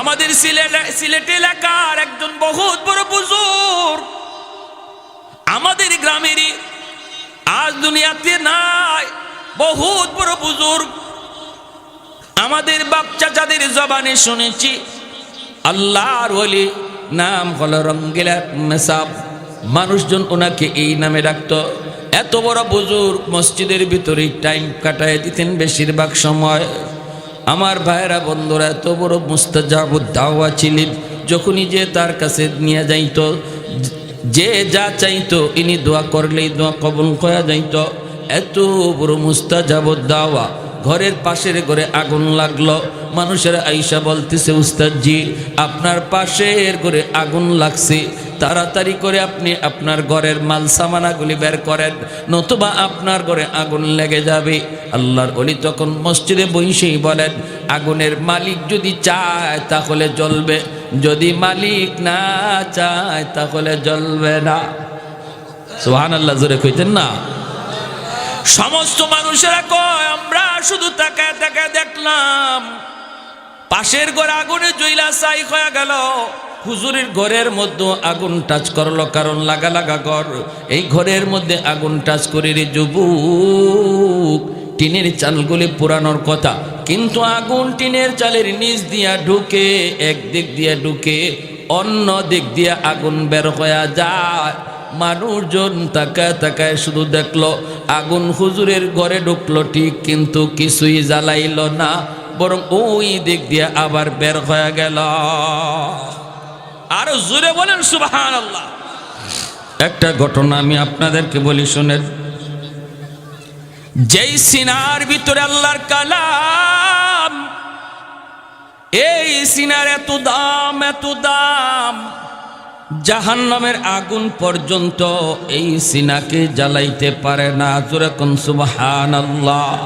আমাদের সিলেট এলাকার একজন বহুত বড় বুজুর আমাদের গ্রামেরই আজ দুনিয়াতে নাই, বহুত বড় বুজুর্গ। আমাদের বাপ চাচাদের জবানে শুনেছি, আল্লাহর ওলি নাম হলো রঙ্গিলা মেসাব। মানুষজন ওনাকে এই নামে ডাকত। এত বড় বুজুর্গ মসজিদের ভিতরে টাইম কাটায় দিতেন বেশিরভাগ সময়। আমার ভাইয়েরা, বন্ধুরা, এত বড় মুস্তাজাবুদ দাওয়া ছিলেন যখনই যে তার কাছে নিয়ে যাইত। যে যা চাইত, ইনি দোয়া করলেই দোয়া কবল করা যাইত। এত বড় মুস্তাজাবুদ দাওয়া। ঘরের পাশের ঘরে আগুন লাগল। মানুষের আইসা বলতেছে, উস্তাদজি, আপনার পাশের ঘরে আগুন লাগছে। তাড়াতাড়ি করে আপনি আপনার ঘরের মাল সামানাগুলি বের করেন, নতুবা আপনার ঘরে আগুন লেগে যাবে। আল্লাহর অলি তখন মসজিদে বইসেই বলেন, আগুনের মালিক যদি চায় তাহলে জ্বলবে, যদি মালিক না চায় তাহলে জ্বলবে না। সোহান আল্লাহ জোরে কইতেন না? সমস্ত মানুষেরা কয়, আমরা শুধু তাকায় তাকায় দেখলাম। পাশের ঘর আগুনে জইলা সাই হয়ে গেল। হুজুরের ঘরের মধ্যে আগুন টাচ করল, কারণ লাগা লাগা ঘর। এই ঘরের মধ্যে আগুন টাচ করে রে যুবক, টিনের চালগুলি পুরানোর কথা। কিন্তু আগুন টিনের চালের নিচ দিয়া ঢুকে, এক দিক দিয়া ঢুকে, অন্য দিক দিয়া আগুন বের হয়ে যায়। মানুষজন তাকায় তাকায় শুধু দেখল, আগুন হুজুরের ঘরে ঢুকলো ঠিক, কিন্তু কিছুই জ্বালাইল না, বরং ওই দিক দিয়ে আবার বের হয়ে গেল। আরও জোরে বলেন সুবাহান আল্লাহ একটা ঘটনা আমি আপনাদেরকে বলি, শোনেন। যেই সিনার ভিতরে আল্লাহর কালাম, এই সিনার এত দাম এত দাম জাহান্নামের আগুন পর্যন্ত এই সিনাকে জ্বালাইতে পারে না। যেরকম সুবাহান আল্লাহ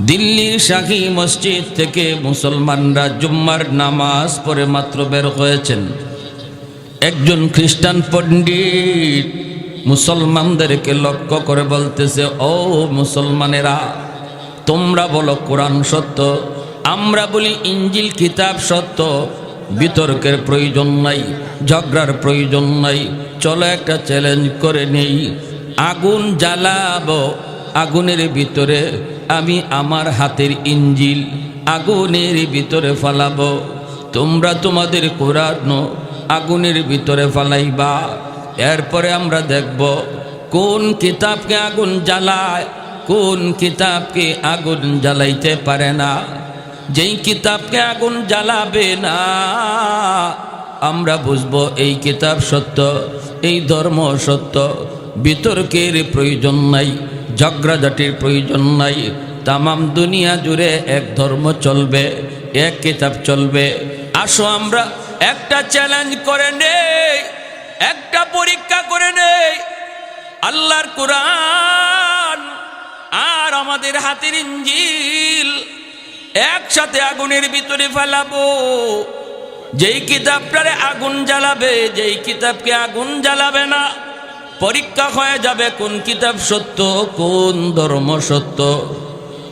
দিল্লির শাহী মসজিদ থেকে মুসলমানরা জুম্মার নামাজ পড়ে মাত্র বের হয়েছেন। একজন খ্রিস্টান পণ্ডিত মুসলমানদেরকে লক্ষ্য করে বলতেছে, ও মুসলমানেরা, তোমরা বলো কোরআন সত্য, আমরা বলি ইঞ্জিল কিতাব সত্য বিতর্কের প্রয়োজন নাই, ঝগড়ার প্রয়োজন নাই, চলো একটা চ্যালেঞ্জ করে নেই। আগুন জ্বালাব, আগুনের ভিতরে আমি আমার হাতের ইঞ্জিল, আগুনের ভিতরে ফালাবো। তোমরা তোমাদের কোরআন আগুনের ভিতরে ফালাইবা। এরপরে আমরা দেখব কোন কিতাবকে আগুন জ্বালায়, কোন কিতাবকে আগুন জ্বালাইতে পারে না। যেই কিতাবকে আগুন জ্বালাবে না, আমরা বুঝব এই কিতাব সত্য, এই ধর্ম সত্য। বিতর্কের প্রয়োজন নাই, ঝগড়াঝাটির প্রয়োজন নাই। তামাম দুনিয়া জুড়ে এক ধর্ম চলবে, এক কিতাব চলবে। আসো আমরা একটা চ্যালেঞ্জ করে নেই, একটা পরীক্ষা করে নেই। আল্লাহর কোরআন আর আমাদের হাতের ইঞ্জিল একসাথে আগুনের ভিতরে ফেলাবো। যেই কিতাবটারে আগুন জ্বালাবে, যেই কিতাবকে আগুন জ্বালাবে না, পরীক্ষা হয়ে যাবে কোন কিতাব সত্য, কোন ধর্ম সত্য।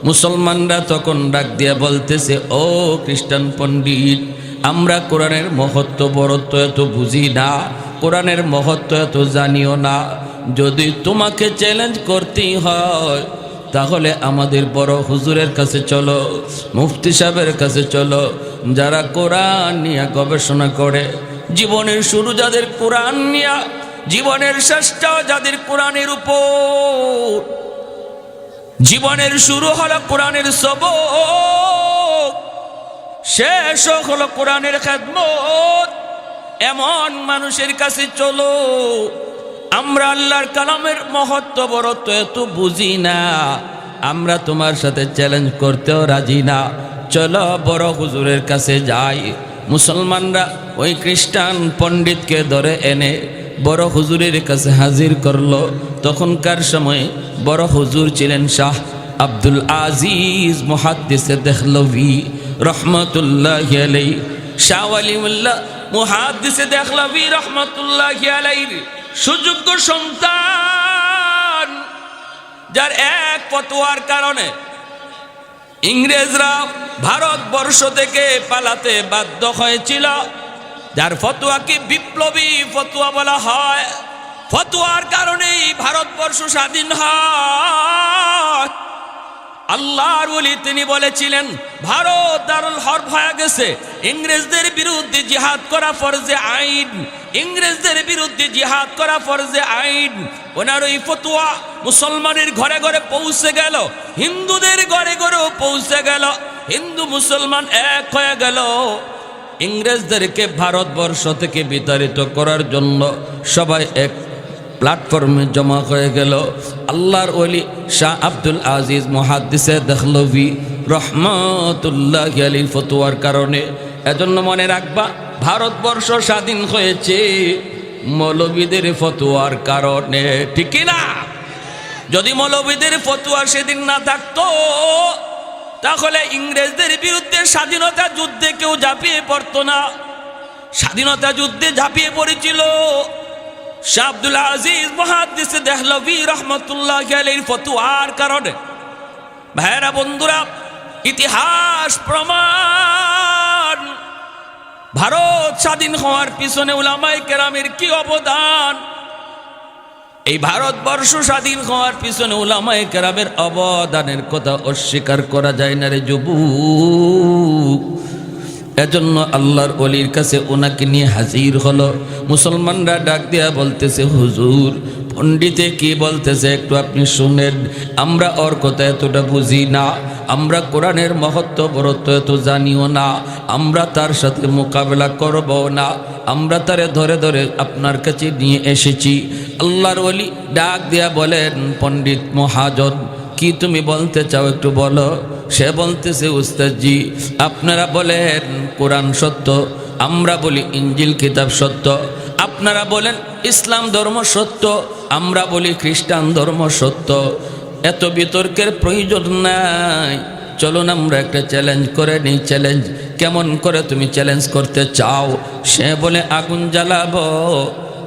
মুসলমানরা তখন ডাক দিয়ে বলতেছে, ও খ্রিস্টান পণ্ডিত, আমরা কোরআনের মহত্ব বড়ত্ব এত বুঝি না, কোরআনের মহত্ব এত জানিও না। যদি তোমাকে চ্যালেঞ্জ করতেই হয় তাহলে আমাদের বড় হুজুরের কাছে চলো, মুফতি সাহেবের কাছে চলো, যারা কোরআন নিয়ে গবেষণা করে, জীবনের শুরু যাদের কোরআন নিয়ে, জীবনের শেষটাও যাদের কোরআনের উপর। জীবনের শুরু হলো কোরআনের সব শেষ হলো কোরআনের খেদমত। এমন মানুষের কাছে চলো আমরা আল্লাহর কালামের মহত্ব বড়ত্ব এত বুঝি না। আমরা তোমার সাথে চ্যালেঞ্জ করতেও রাজি না। চলো বড় হুজুরের কাছে যাই। মুসলমানরা ওই খ্রিস্টান পণ্ডিতকে ধরে এনে বড় হুজুরের কাছে হাজির করল। তখনকার সময় বড় হুজুর ছিলেন শাহ আব্দুল আজিজ মুহাদ্দিসে দেখলভি রহমতুল্লাহ আলাই শাহ আলিমুল্লাহ মুহাদ্দিসে দেখলভি রহমতুল্লাহ আলাইর সুযোগ্য সন্তান যার এক পতোয়ার কারণে ইংরেজরা ভারতবর্ষ থেকে পালাতে বাধ্য হয়েছিল, যার ফতুয়াকে বিপ্লবী ফতুয়া বলা হয়। ফতুয়ার কারণেই ভারতবর্ষ স্বাধীন হয়। আল্লাহর ওলি তিনি বলেছিলেন, ভারত দারুল হরব হয়ে গেছে। ইংরেজদের বিরুদ্ধে জিহাদ করা ফরজে আইন। ইংরেজদের বিরুদ্ধে জিহাদ করা ফরজে আইন। ওনার ওই ফতুয়া মুসলমানের ঘরে ঘরে পৌঁছে গেল, হিন্দুদের ঘরে ঘরেও পৌঁছে গেল, হিন্দু মুসলমান এক হয়ে গেল। ইংরেজদেরকে ভারতবর্ষ থেকে বিতাড়িত করার জন্য সবাই এক প্ল্যাটফর্মে জমা হয়ে গেল। আল্লাহর ওলি শাহ আব্দুল আজিজ মহাদ্দিসে দখলভি রহমতুল্লাহ আলীর ফতুয়ার কারণে। এজন্য মনে রাখবা ভারতবর্ষ স্বাধীন হয়েছে, মৌলবীদের ফতুয়ার কারণে, ঠিক না? যদি মৌলবীদের ফতুয়া সেদিন না থাকতো, তাহলে ইংরেজদের বিরুদ্ধে স্বাধীনতা যুদ্ধে কেউ ঝাঁপিয়ে পড়তো না। স্বাধীনতা যুদ্ধে ঝাঁপিয়ে পড়েছিল শাহ আব্দুল আজিজ মহাদিস দেহলভি রহমতুল্লাহ ফতুয়ার কারণে। ভাইরা বন্ধুরা, ইতিহাস প্রমাণ। ভারত স্বাধীন হওয়ার পিছনে উলামাই কেরামের কি অবদান? এই ভারতবর্ষ স্বাধীন হওয়ার পিছনে উলামাই কেরামের অবদানের কথা অস্বীকার করা যায় না রে যুবক এজন্য আল্লাহর অলির কাছে ওনাকে নিয়ে হাজির হলো। মুসলমানরা ডাক দিয়া বলতেছে, হুজুর, পণ্ডিতে কি বলতেছে একটু আপনি শুনেন। আমরা ওর কথা এতটা বুঝি না। আমরা কোরআনের মহত্ব বরত্ব এত জানিও না। আমরা তার সাথে মোকাবেলা করব না। আমরা তারে ধরে ধরে আপনার কাছে নিয়ে এসেছি। আল্লাহর অলি ডাক দিয়া বলেন, পণ্ডিত মহাজন, কি তুমি বলতে চাও একটু বলো? সে বলতেছে, উস্তাদজি, আপনারা বলেন কোরআন সত্য, আমরা বলি ইঞ্জিল কিতাব সত্য। আপনারা বলেন ইসলাম ধর্ম সত্য, আমরা বলি খ্রিস্টান ধর্ম সত্য। এত বিতর্কের প্রয়োজন নাই। চলুন আমরা একটা চ্যালেঞ্জ করে নিই। চ্যালেঞ্জ কেমন করে তুমি চ্যালেঞ্জ করতে চাও? সে বলে, আগুন জ্বালাবো,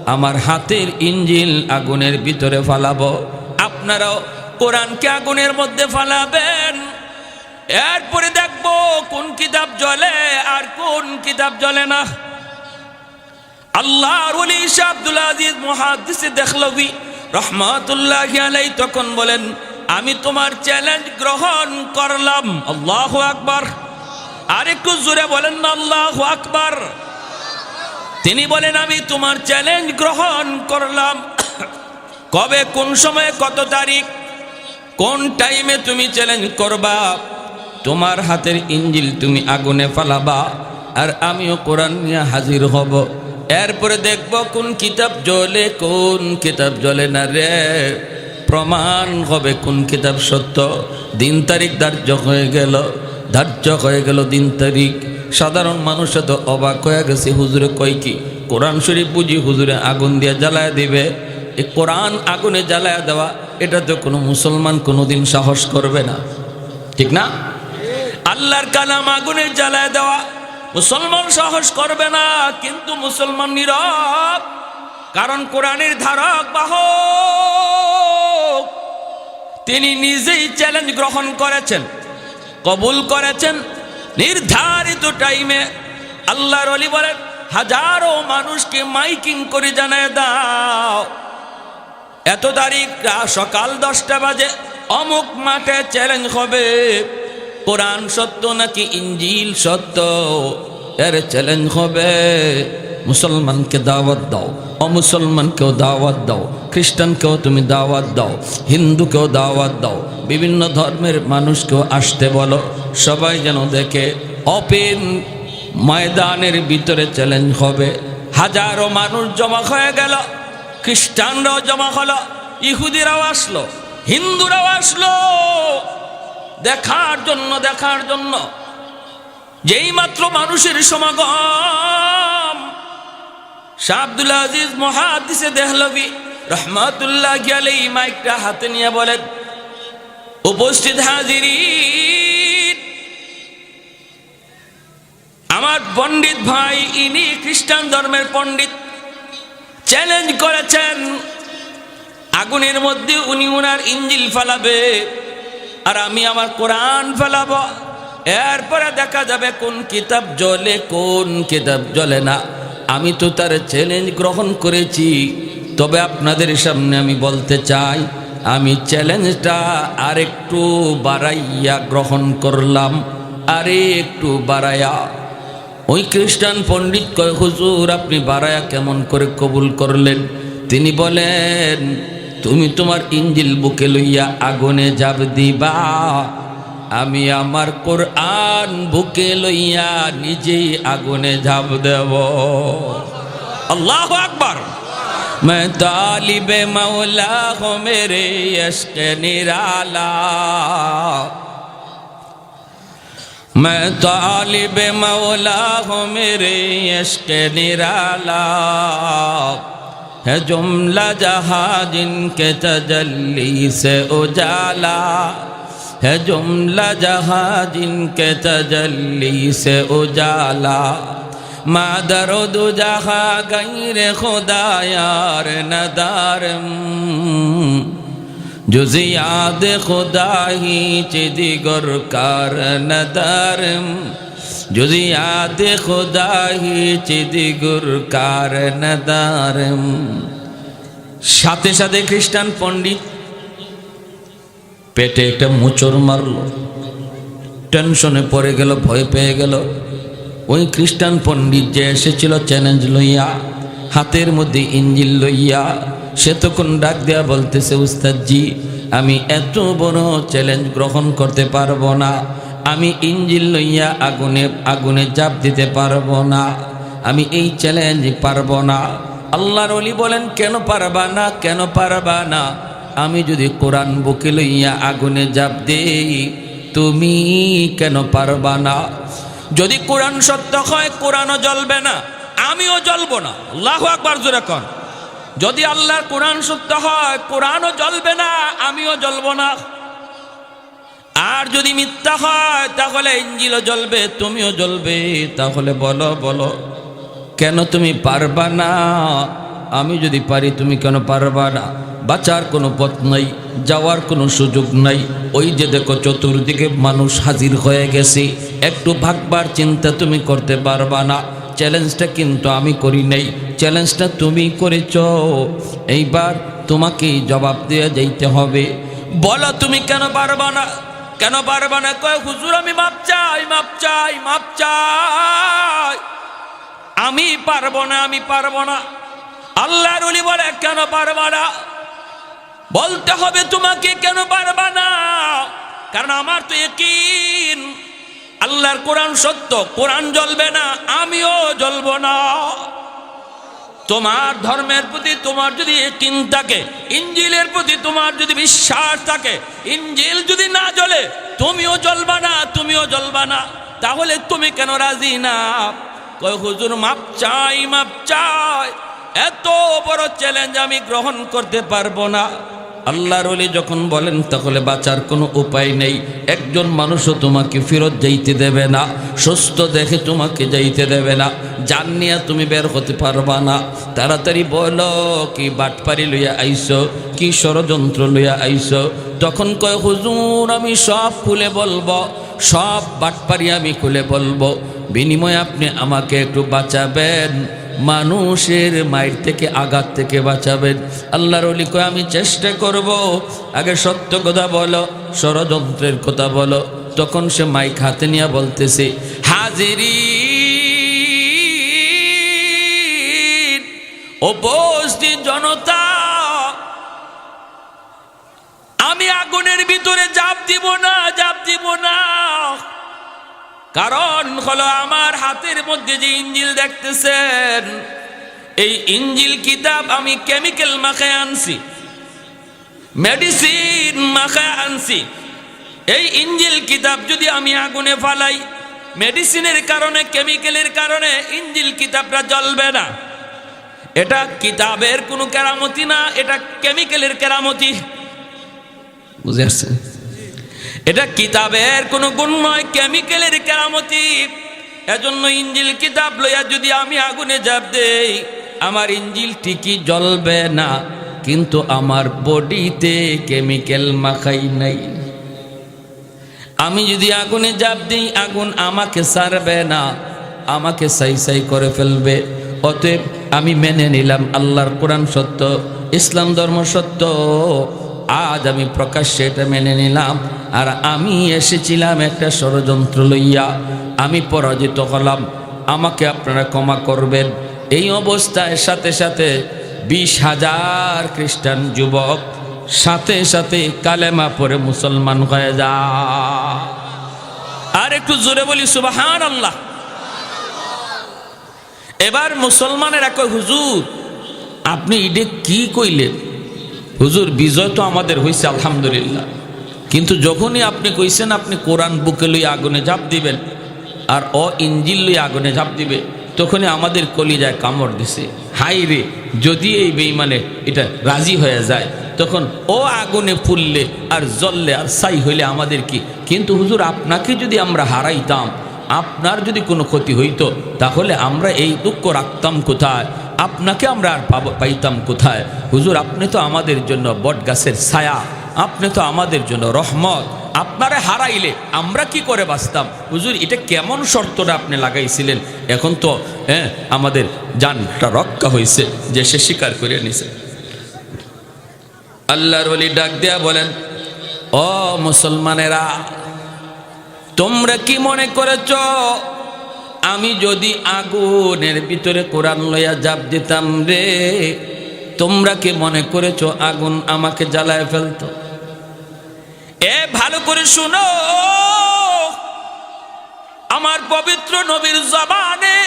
আমার হাতের ইঞ্জিল আগুনের ভিতরে ফালাবো। আপনারাও কোরআনকে আগুনের মধ্যে ফালাবেন। এরপরে দেখব কোন কিতাব জ্বলে আর কোন কিতাব জ্বলে না। আল্লাহ আব্দুল আজিজ মুহাদ্দিসে দেখলবি রহমাতুল্লাহ আলাই তখন বলেন, আমি তোমার চ্যালেঞ্জ গ্রহণ করলাম। আল্লাহ আকবার। আর একটু জোরে বলেন না আল্লাহ আকবার। তিনি বলেন, আমি তোমার চ্যালেঞ্জ গ্রহণ করলাম। কবে, কোন সময়ে, কত তারিখ, কোন টাইমে তুমি চ্যালেঞ্জ করবা? তোমার হাতের ইঞ্জিল তুমি আগুনে ফালাবা, আর আমিও কোরআন নিয়ে হাজির হব। এরপরে দেখব কোন কিতাব জ্বলে, কোন কিতাব জ্বলে না রে। প্রমাণ হবে কোন কিতাব সত্য। দিন তারিখ ধার্য হয়ে গেল, ধার্য হয়ে গেল দিন তারিখ। সাধারণ মানুষ তো অবাক হয়ে গেছে, হুজুরে কয় কি? কোরআন শরীফ বুঝি হুজুরে আগুন দিয়ে জ্বালায় দিবে। এই কোরআন আগুনে জ্বালায় দেওয়া এটা তো কোনো মুসলমান কোনোদিন সাহস করবে না। ঠিক না? আল্লাহর কালাম আগুনে জ্বালায় দেওয়া মুসলমান সাহস করবে না, কিন্তু মুসলমান নীরব। কারণ কোরআনের ধারক বাহক। তিনি নিজেই চ্যালেঞ্জ গ্রহণ করেছেন, কবুল করেছেন। নির্ধারিত টাইমে আল্লাহর অলি বলেন, হাজারো মানুষকে মাইকিং করে জানায় দাও। এত তারিখ সকাল দশটা বাজে, অমুক মাঠে চ্যালেঞ্জ হবে। কোরআন সত্য নাকি ইঞ্জিল সত্য? এর চ্যালেঞ্জ হবে, মুসলমানকে দাওয়াত দাও, অমুসলমানকেও দাওয়াত দাও, খ্রিস্টানকেও তুমি দাওয়াত দাও, হিন্দুকেও দাওয়াত দাও, বিভিন্ন ধর্মের মানুষকেও আসতে বলো, সবাই যেন দেখে, অপেন ময়দানের ভিতরে চ্যালেঞ্জ হবে। হাজারো মানুষ জমা হয়ে গেল, খ্রিস্টানরাও জমা হলো, ইহুদিরাও আসলো, হিন্দুরাও আসলো। দেখার জন্য দেখার জন্য। যেই মাত্র মানুষের সমাগম, শাহ আব্দুল আজিজ মহাদিসে দেহলবি রহমাতুল্লাহ গিয়ালে এই মাইকটা হাতে নিয়ে বলেন, উপস্থিত হাজিরি আমার পণ্ডিত ভাই, ইনি খ্রিস্টান ধর্মের পণ্ডিত। চ্যালেঞ্জ করেছেন, আগুনের মধ্যে উনি উনার ইঞ্জিল ফালাবে। আর আমি আমার কোরআন ফেলাবো। এরপরে দেখা যাবে কোন কিতাব জ্বলে, কোন কিতাব জ্বলে না। আমি তো তার চ্যালেঞ্জ গ্রহণ করেছি। তবে আপনাদের সামনে আমি বলতে চাই, আমি চ্যালেঞ্জটা আরেকটু বাড়াইয়া গ্রহণ করলাম আরে একটু বাড়াইয়া। ওই খ্রিস্টান পণ্ডিত কয়, হুজুর, আপনি বাড়ায়া কেমন করে কবুল করলেন? তিনি বলেন তুমি তোমার ইঞ্জিল বুকে লইয়া আগুনে যাব দিবা আমি আমার কোরআন বুকে লইয়া নিজেই আগুনে ঝাঁপ দেব আল্লাহ আকবার मैं तालिब मौला हो मेरे यश्क निराला मैं तालिब मौला हूँ मेरे यश्क निराला ہے جملہ جہاں جن کے تجلی سے اجالا ہے جملہ جہاں جن کے تجلی سے اجالا مادر و دو جہاں غیر خدا یار ندارم جزیاد خدا ہی چدی گر کار ندارم যদি خدا ہی چیدی কার সাথে সাথে খ্রিস্টান পণ্ডিত পেটে একটা মোচড় মারল টেনশনে পড়ে গেল ভয় পেয়ে গেল ওই খ্রিস্টান পণ্ডিত যে এসেছিল চ্যালেঞ্জ লইয়া, হাতের মধ্যে ইঞ্জিল লইয়া, সে তখন ডাক দেয়া বলতেছে, উস্তাদজি, আমি এত বড় চ্যালেঞ্জ গ্রহণ করতে পারব না। আমি ইঞ্জিল লইয়া আগুনে আগুনে জাপ দিতে পারব না। আমি এই চ্যালেঞ্জ পারব না। আল্লাহর অলি বলেন, কেন পারবা না? কেন পারবা না? আমি যদি কোরআন বুকে লইয়া আগুনে জাপ দেই, তুমি কেন পারবা না? যদি কোরআন সত্য হয়, কোরআনও জ্বলবে না। আমিও জ্বলবো না। আল্লাহ আকবার, জোরে কন। যদি আল্লাহর কোরআন সত্য হয়, কোরআনও জ্বলবে না, আমিও জ্বলবো না। আর যদি মিথ্যা হয়, তাহলে ইঞ্জিলও জ্বলবে, তুমিও জ্বলবে। তাহলে বলো বলো, কেন তুমি পারবা না? আমি যদি পারি, তুমি কেন পারবা না? বাঁচার কোনো পথ নাই, যাওয়ার কোনো সুযোগ নাই। ওই যে দেখো, চতুর্দিকে মানুষ হাজির হয়ে গেছে। একটু ভাগবার চিন্তা তুমি করতে পারবা না। চ্যালেঞ্জটা কিন্তু আমি করি নাই। চ্যালেঞ্জটা তুমি করেছ। এইবার তোমাকেই জবাব দেওয়া যাইতে হবে। বলো, তুমি কেন পারবা না? কেন পারবা না? কয়, হুজুর, আমি মাপ চাই মাপ চাই মাপ চাই। আমি পারব না, আমি পারব না। আল্লাহর উলি বলে, কেন পারবা না? বলতে হবে তোমাকে, কেন পারবা না? কারণ আমার তো একিন আল্লাহর কোরআন সত্য, কোরআন জ্বলবে না, আমিও জ্বলবো না। তোমার ধর্মের প্রতি তোমার যদি একিন থাকে, ইঞ্জিলের প্রতি তোমার যদি বিশ্বাস থাকে, ইঞ্জিল যদি না জ্বলে, তুমিও জ্বলবা না, তুমিও জ্বলবা না। তাহলে তুমি কেন রাজি না? কয়, হুজুর, মাপ চাই মাপ চাই। এত বড় চ্যালেঞ্জ আমি গ্রহণ করতে পারব না। আল্লাহর অলি যখন বলেন, তাহলে বাঁচার কোনো উপায় নেই। একজন মানুষও তোমাকে ফেরত যাইতে দেবে না। সুস্থ দেখে তোমাকে যাইতে দেবে না। জান নিয়ে তুমি বের হতে পারবা না। তাড়াতাড়ি বলো, কি বাটপারি লইয়া আইসো, কি ষড়যন্ত্র লইয়া আইসো। তখন কয়, হুজুর, আমি সব খুলে বলব, সব বাটপারি আমি খুলে বলব। বিনিময়ে আপনি আমাকে একটু বাঁচাবেন, মানুষের মায়ের থেকে আঘাত থেকে বাঁচাবেন। আল্লাহর অলি কয়, আমি চেষ্টা করব। আগে সত্য কথা বলো, ষড়যন্ত্রের কথা বলো। তখন সে মাইক হাতে নিয়ে বলতেছে, হাজিরি উপস্থিত জনতা, আমি আগুনের ভিতরে জাপ দিব না, জাপ দিব না। কারণ হলো আমার হাতের মধ্যে যে ইঞ্জিল দেখতেছেন, এই ইঞ্জিল কিতাব আমি কেমিক্যাল মাখে আনছি, মেডিসিন মাখে আনছি। এই ইঞ্জিল কিতাব যদি আমি আগুনে ফালাই, মেডিসিনের কারণে, কেমিক্যালের কারণে, ইঞ্জিল কিতাবটা জ্বলবে না। এটা কিতাবের কোনো কেরামতি না, এটা কেমিক্যালের কেরামতি। বুঝে আসছে? এটা কিতাবের কোনো গুণ নয়, কেমিক্যালের কেরামতি। এজন্য ইঞ্জিল কিতাব লইয়া যদি আমি আগুনে জাপ দেই, আমার ইঞ্জিল ঠিকই জ্বলবে না, কিন্তু আমার বডিতে কেমিক্যাল মাখাই নাই। আমি যদি আগুনে জাপ দিই, আগুন আমাকে সারবে না, আমাকে সাই সাই করে ফেলবে। অতএব আমি মেনে নিলাম আল্লাহর কোরআন সত্য, ইসলাম ধর্ম সত্য। আজ আমি প্রকাশ্যে এটা মেনে নিলাম। আর আমি এসেছিলাম একটা ষড়যন্ত্র লইয়া। আমি পরাজিত হলাম। আমাকে আপনারা ক্ষমা করবেন। এই অবস্থায় সাথে সাথে বিশ হাজার খ্রিস্টান যুবক সাথে সাথে কালেমা পরে মুসলমান হয়ে যা আর একটু জোরে বলি সুবাহান আল্লাহ এবার মুসলমানের কয়, হুজুর, আপনি ইডে কি কইলেন? হুজুর, বিজয় তো আমাদের হয়েছে আলহামদুলিল্লাহ। কিন্তু যখনই আপনি কইছেন, আপনি কোরআন বুকে লই আগুনে ঝাঁপ দিবেন আর অ ইঞ্জিল লই আগুনে ঝাঁপ দিবে, তখনই আমাদের কলিজায় কামড় দিছে। হাই রে, যদি এই বেইমানে এটা রাজি হয়ে যায়, তখন ও আগুনে ফুললে আর জ্বললে আর সাই হইলে আমাদের কি? কিন্তু হুজুর, আপনাকে যদি আমরা হারাইতাম আপনার যদি কোনো ক্ষতি হইতো, তাহলে আমরা এই দুঃখ রাখতাম কোথায়? আপনাকে আমরা আর পাইতাম কোথায়? হুজুর, আপনি তো আমাদের জন্য বট গাছের ছায়া, আপনি তো আমাদের জন্য রহমত। আপনারা হারাইলে আমরা কি করে বাঁচতাম? হুজুর, এটা কেমন শর্তটা আপনি লাগাইছিলেন? এখন তো হ্যাঁ আমাদের যানটা রক্ষা হয়েছে যে সে স্বীকার করে নিছে। আল্লাহর ডাক দেয়া বলেন, ও মুসলমানেরা তোমরা কি মনে করেছ? আমি যদি আগুনের ভিতরে কোরআন লইয়া জাপ দিতাম রে, তোমরা কি মনে করেছ আগুন আমাকে জ্বালায় ফেলতো? এ ভালো করে শুনো। আমার পবিত্র নবীর জবানে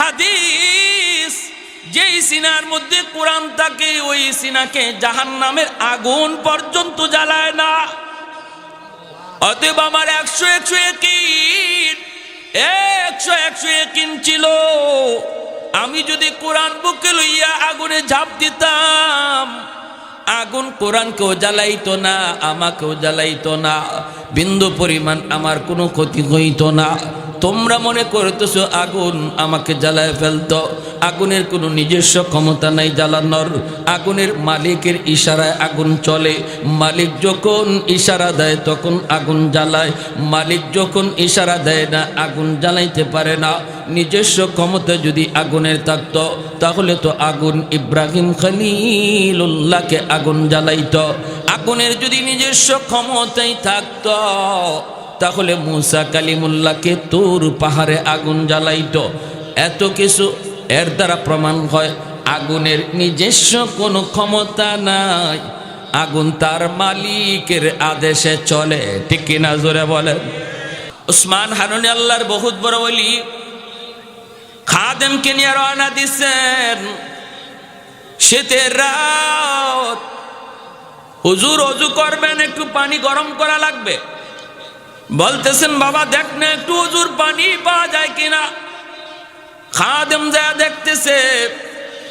হাদিস, যেই সিনার মধ্যে কোরআন থাকে, ওই সিনাকে জাহান নামের আগুন পর্যন্ত জ্বালায় না। অতএব আমার একশো একশো একিন, একশো একশো একিন ছিল। আমি যদি কোরআন বুকে লইয়া আগুনে ঝাঁপ দিতাম, আগুন কোরআনকেও জ্বালাইতো না, আমাকেও জ্বালাইতো না, বিন্দু পরিমাণ আমার কোনো ক্ষতি হইতো না। তোমরা মনে করতেছো আগুন আমাকে জ্বালায় ফেলতো। আগুনের কোনো নিজস্ব ক্ষমতা নাই জ্বালানোর। আগুনের মালিকের ইশারায় আগুন চলে। মালিক যখন ইশারা দেয়, তখন আগুন জ্বালায়। মালিক যখন ইশারা দেয় না, আগুন জ্বালাইতে পারে না। নিজস্ব ক্ষমতা যদি আগুনের থাকতো তাহলে তো আগুন ইব্রাহিম খলিলুল্লাহকে আগুন জ্বালাইত। আগুনের যদি নিজস্ব ক্ষমতাই থাকতো তাহলে মুসা কালিমুল্লাহকে তোর পাহাড়ে আগুন জ্বালাইতো। এত কিছু এর দ্বারা প্রমাণ হয়, আগুনের নিজস্ব কোনো ক্ষমতা নাই। আগুন তার মালিকের আদেশে চলে, ঠিক কিনা জোরে বলেন? উসমান হারুনি আল্লাহর বহুত বড় বলি খাদেমকে নিয়ে রওনা দিচ্ছেন। শীতের রাত। হুজুর অজু করবেন, একটু পানি গরম করা লাগবে। বলতেছেন, বাবা, দেখ না, একটু হুজুর পানি পাওয়া যায় কিনা? খাদেম যা দেখতেছে,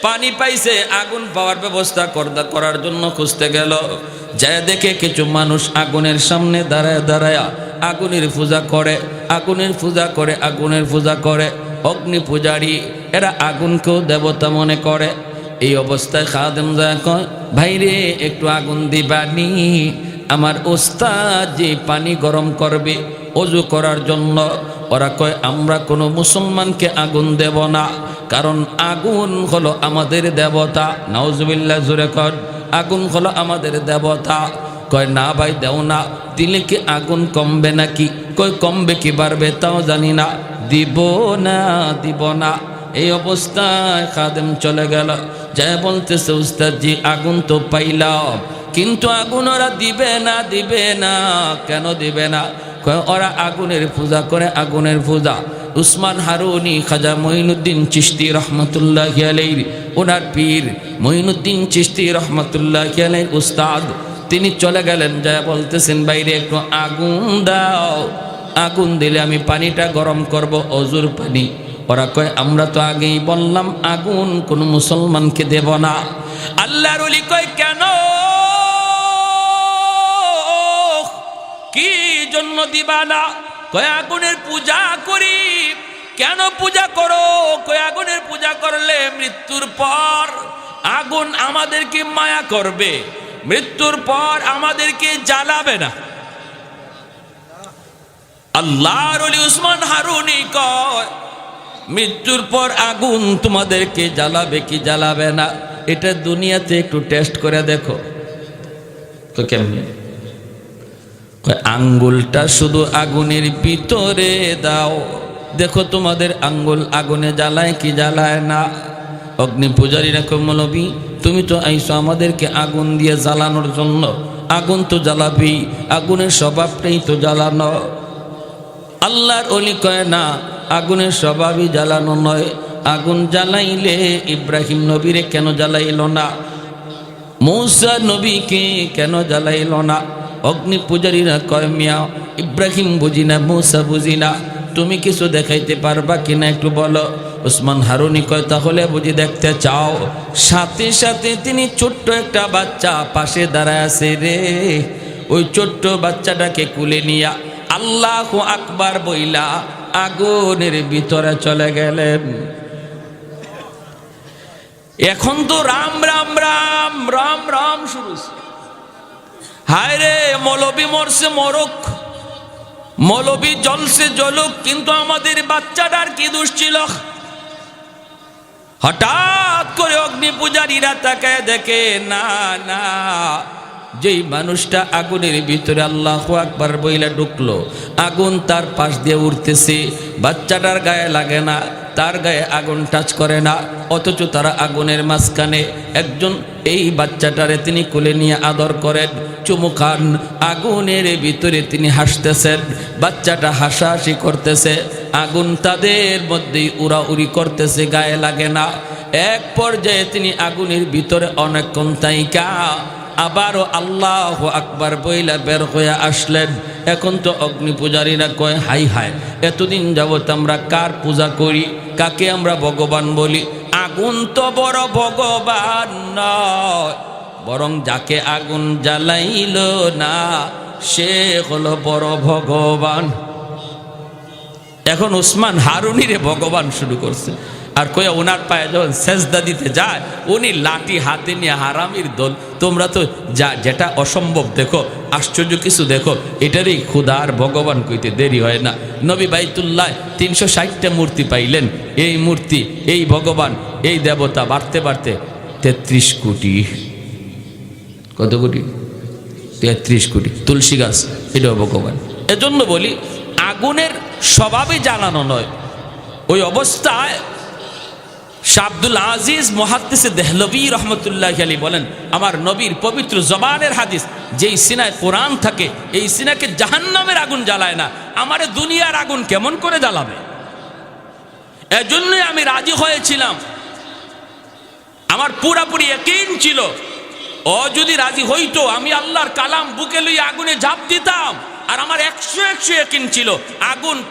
পানি পাইছে, আগুন পাওয়ার ব্যবস্থা করার জন্য খুঁজতে গেল। যা দেখে কিছু মানুষ আগুনের সামনে দাঁড়ায় দাঁড়ায় আগুনের পূজা করে, আগুনের পূজা করে, আগুনের পূজা করে। অগ্নি পূজারি, এরা আগুনকেও দেবতা মনে করে। এই অবস্থায় খাদেম যা কয়, ভাইরে, একটু আগুন দিবানি আমার ওস্তাদ যে পানি গরম করবে, অজু করার জন্য। ওরা কয়, আমরা কোনো মুসলমানকে আগুন দেব না, কারণ আগুন হলো আমাদের দেবতা। নাউজুবিল্লাহ, জুরে কর, আগুন হলো আমাদের দেবতা। কয়, না ভাই, দেও না। দিলে কি আগুন কমবে নাকি? কয়, কমবে কি, বাড়বে তাও জানি না। দিব না দিব না। এই অবস্থায় খাদেম চলে গেল। যা বলতেছে উস্তাদ জি আগুন তো পাইলাম। কিন্তু আগুন ওরা দিবে না দিবে না। কেন দিবে না? ওরা আগুনের পূজা করে আগুনের পূজা। উসমান হারুনি, খাজা মঈনুদ্দিন চিস্তি রহমতুল্লাহ আলাইর ওনার পীর মঈনুদ্দিন চিস্তি রহমতুল্লাহ আলাইর উস্তাদ, তিনি চলে গেলেন যা বলতেছেন, বাইরে একটু আগুন দাও। আগুন দিলে আমি পানিটা গরম করব, অজুর পানি। ওরা কয়, আমরা তো আগেই বললাম, আগুন কোন মুসলমানকে দেব না। আল্লাহর কয়, কেন? কি জন্য দিবা না কয় আগুনের পূজা করি। কেন পূজা করো? কয় আগুনের পূজা করলে মৃত্যুর পর আগুন আমাদেরকে মায়া করবে। মৃত্যুর পর আমাদেরকে জ্বালাবে না। আল্লাহর অলি উসমান হারুনি কয়, মৃত্যুর পর আগুন তোমাদেরকে জ্বালাবে কি জ্বালাবে না? এটা দুনিয়াতে একটু টেস্ট করে দেখো। তো কেমনি? আঙ্গুলটা শুধু আগুনের ভিতরে দাও। দেখো তোমাদের আঙ্গুল আগুনে জ্বালায় কি জ্বালায় না। অগ্নি পূজারীরা কমলবি তুমি তো আইসো আমাদেরকে আগুন দিয়ে জ্বালানোর জন্য। আগুন তো জ্বালাবি, আগুনের স্বভাবটাই তো জ্বালানো। আল্লাহর অলি কয় না, আগুনের স্বভাবই জ্বালানো নয়। আগুন জ্বালাইলে ইব্রাহিম নবীরে কেন জ্বালাইল না? মৌসা নবীকে কেন জ্বালাইল না? অগ্নি পূজারীরা কয়, মিয়া, ইব্রাহিম বুঝি না, মৌসা বুঝি না। তুমি কিছু দেখাইতে পারবা কিনা একটু বলো? ওসমান হারুনি কয়, তাহলে বুঝি দেখতে চাও। সাথে সাথে তিনি ছোট্ট একটা বাচ্চা পাশে দাঁড়ায় আছে রে। ওই ছোট্ট বাচ্চাটাকে কুলে নিয়া আল্লাহ আকবার বইলা আগুনের ভিতরে চলে গেলেন। এখন তো রাম রাম রাম রাম রাম শুরু। হায় রে, মৌলবি মরছে মরক, মৌলবি জলসে জলুক কিন্তু আমাদের বাচ্চাটার কি দোষ ছিল? হঠাৎ করে অগ্নি পূজারীরা তাকায় দেখে, না না, যেই মানুষটা আগুনের ভিতরে আল্লাহ আকবার বইলা ঢুকলো, আগুন তার পাশ দিয়ে উঠতেছে বাচ্চাটার গায়ে লাগে না। তার গায়ে আগুন টাচ করে না, অথচ তারা আগুনের মাঝখানে একজন এই বাচ্চাটারে তিনি কোলে নিয়ে আদর করেন। চুমু খান, আগুনের ভিতরে তিনি হাসতেছেন, বাচ্চাটা হাসাহাসি করতেছে। আগুন তাদের মধ্যেই উড়াউড়ি করতেছে, গায়ে লাগে না। এক পর্যায়ে তিনি আগুনের ভিতরে অনেকক্ষণ তাইকা, আবারও আল্লাহ আকবার বইলা বের হয়ে আসলেন। এখন তো অগ্নি পূজারীরা কয়, হাই হাই এতদিন যাবত আমরা কার পূজা করি? কাকে আমরা ভগবান বলি? আগুন তো বড় ভগবান নয়, বরং যাকে আগুন জ্বালাইল না, সে হলো বড় ভগবান। এখন উসমান হারুনিরে ভগবান শুরু করছে। আর কয়ে ওনার পায়ে যখন সেজদা দিতে যায়, উনি লাঠি হাতে নিয়ে হারামির দল। তোমরা তো যা, যেটা অসম্ভব দেখো, আশ্চর্য কিছু দেখো, এটারই ক্ষুধার ভগবান কইতে দেরি হয় না। নবী বাইতুল্লাহ তিনশো ষাটটা মূর্তি পাইলেন। এই মূর্তি, এই ভগবান, এই দেবতা বাড়তে বাড়তে তেত্রিশ কোটি। কত কোটি? তেত্রিশ কোটি। তুলসী গাছ, এটাও ভগবান। এজন্য বলি, আগুনের স্বভাবে জানানো নয়। ওই অবস্থায় শাহ আব্দুল আজিজ মহাদ্দিসে দেহলবী রহমতুল্লাহ আলী বলেন, আমার নবীর পবিত্র জবানের হাদিস, যেই সিনায় কোরআন থাকে, এই সিনাকে জাহান্নামের আগুন জ্বালায় না। আমার দুনিয়ার আগুন কেমন করে জ্বালাবে? এজন্যই আমি রাজি হয়েছিলাম। আমার পুরাপুরি একই ছিল। ও যদি রাজি হইতো, আমি আল্লাহর কালাম বুকে লইয়া আগুনে ঝাঁপ দিতাম। আর আমার একশো একশো একিন ছিল। আগুন